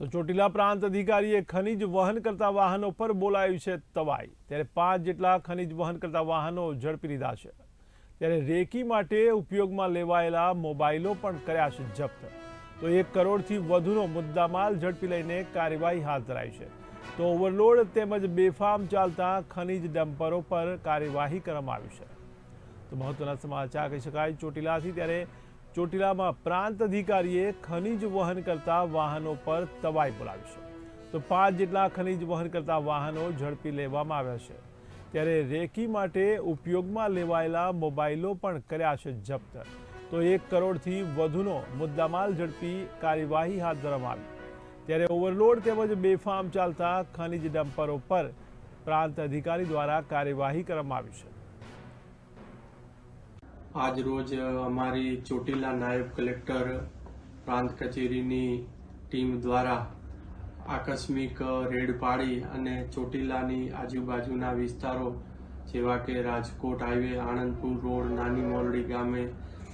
તો ચોટીલા પ્રાંત અધિકારીએ ખનીજ વહન કરતા વાહનો પર બોલાયું છે તવાઈ. ત્યારે પાંચ જેટલા ખનીજ વહન કરતા વાહનો ઝડપી લીધા છે. ત્યારે રેકી માટે ઉપયોગમાં લેવાયેલા મોબાઈલો પણ કર્યા છે જપ્ત. તો એક કરોડથી વધુનો મુદ્દામાલ ઝડપી લઈને કાર્યવાહી હાથ ધરાઈ છે. તો ઓવરલોડ તેમજ બેફામ ચાલતા ખનીજ ડમ્પરો પર કાર્યવાહી કરવામાં આવી છે. તો મહત્વના સમાચાર કહી શકાય ચોટીલાથી, ત્યારે ચોટીલામાં પ્રાંત અધિકારીએ ખનીજ વહન કરતા વાહનો પર તવાઈ બોલાવી છે. તો પાંચ જેટલા ખનીજ વહન કરતા વાહનો ઝડપી લેવામાં આવ્યા છે. ત્યારે રેકી માટે ઉપયોગમાં લેવાયેલા મોબાઈલો પણ કર્યા છે જપ્ત. તો એક કરોડથી વધુનો મુદ્દામાલ ઝડપી કાર્યવાહી હાથ ધરવામાં આવી. ત્યારે ઓવરલોડ તેમજ બેફામ ચાલતા ખનીજ ડમ્પરો પર પ્રાંત અધિકારી દ્વારા કાર્યવાહી કરવામાં આવી છે. આજ રોજ અમારી ચોટીલા નાયબ કલેક્ટર, પ્રાંત કચેરીની ટીમ દ્વારા આકસ્મિક રેડ પાડી અને ચોટીલાની આજુબાજુના વિસ્તારો જેવા કે રાજકોટ હાઈવે, આણંદપુર રોડ, નાની મોરડી ગામે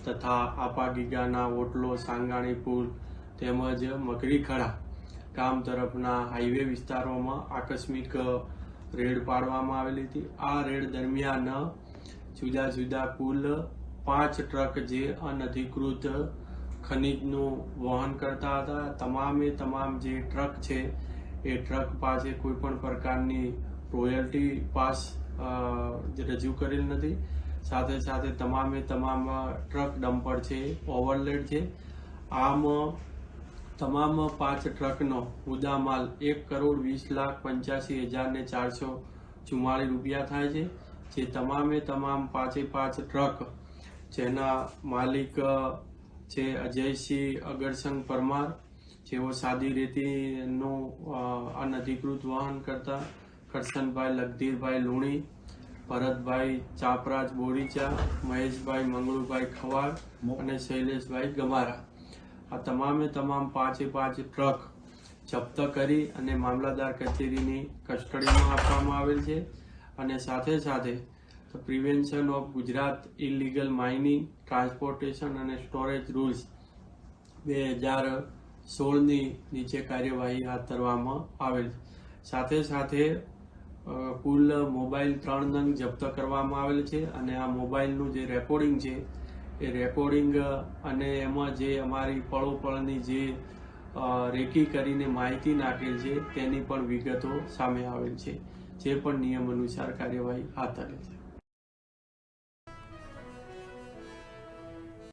તથા આપાગીગાના ઓટલો, સાંગાણી પુલ તેમજ મકરીખડા ગામ તરફના હાઈવે વિસ્તારોમાં આકસ્મિક રેડ પાડવામાં આવેલી હતી. આ રેડ દરમિયાન જુદા જુદા કુલ પાંચ ટ્રક જે અનધિકૃત ખનીજનું વહન કરતા હતા. તમામે તમામ જે ટ્રક છે, એ ટ્રક પાસે કોઈ પણ પ્રકારની રોયલ્ટી પાસ રજૂ કરેલ નથી. સાથે સાથે તમામે તમામ ટ્રક ડમ્પર છે, ઓવરલેડ છે. આમ, તમામ પાંચ ટ્રકનો મુદ્દામાલ એક કરોડ વીસ લાખ પંચ્યાસી હજારને ચારસો ચુમ્માળીસ રૂપિયા થાય છે. જે તમામે તમામ પાંચે પાંચ ટ્રક જેના માલિક છે અજયસિંહ અગરસંગ પરમાર, જેઓ સાદી રેતીનું અનધિકૃત વહન કરતા, કરશનભાઈ લગધીરભાઈ લુણી, ભરતભાઈ ચાપરાજ બોરીચા, મહેશભાઈ મંગળુભાઈ ખવાડ અને શૈલેષભાઈ ગમારા. આ તમામે તમામ પાંચે પાંચ ટ્રક જપ્ત કરી અને મામલાદાર કચેરીની કસ્ટડીમાં આપવામાં આવેલ છે અને સાથે સાથે prevention of Gujarat illegal mining transportation અને સ્ટોરેજ રૂલ્સ બે હજાર સોળની નીચે કાર્યવાહી હાથ ધરવામાં આવેલ છે. સાથે સાથે કુલ મોબાઈલ ત્રણ નંગ જપ્ત કરવામાં આવેલ છે અને આ મોબાઈલનું જે રેકોર્ડિંગ છે, એ રેકોર્ડિંગ, અને એમાં જે અમારી પળોપળની જે રેકી કરીને માહિતી નાખેલ છે, તેની પણ વિગતો સામે આવેલ છે, જે પણ નિયમ અનુસાર કાર્યવાહી હાથ ધરેલ છે.